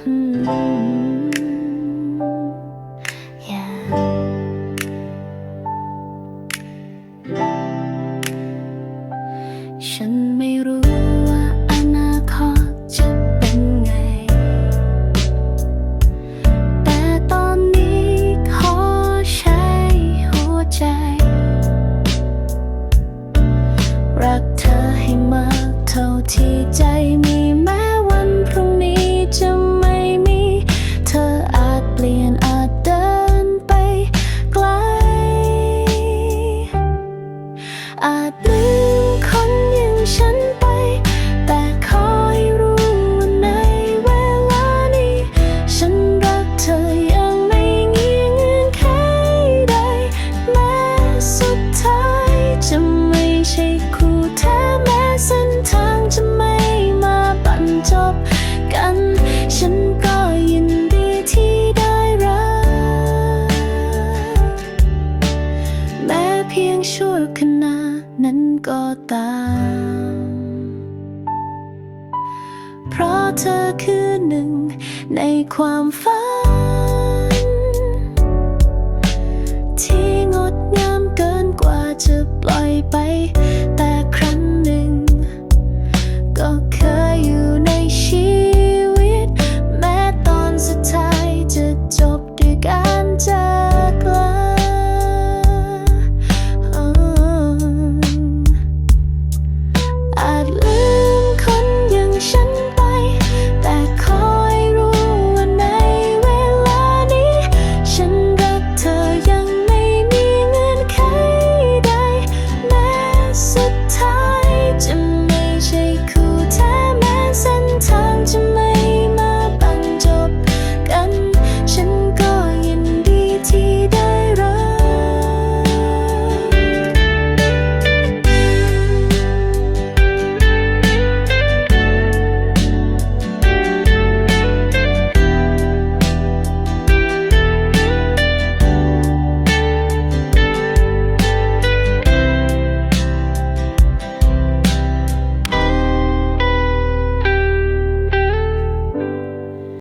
ฉั อาจลืมคนอย่างฉันไป แต่ขอให้รู้ว่าในเวลานี้ ฉันรักเธออยังไม่เงีเงื่อนไขใดแม้สุดท้ายจะไม่ใช่คู่แท้แม้เส้นทางจะไม่มาบรรจบกัน ฉันก็ยินดีที่ได้รัก แม้เพียงชั่วขณะ ก็ตาม เพราะเธอคือหนึ่งในความฝัน ที่งดงามเกินกว่าจะปล่อยไป แต่ใคร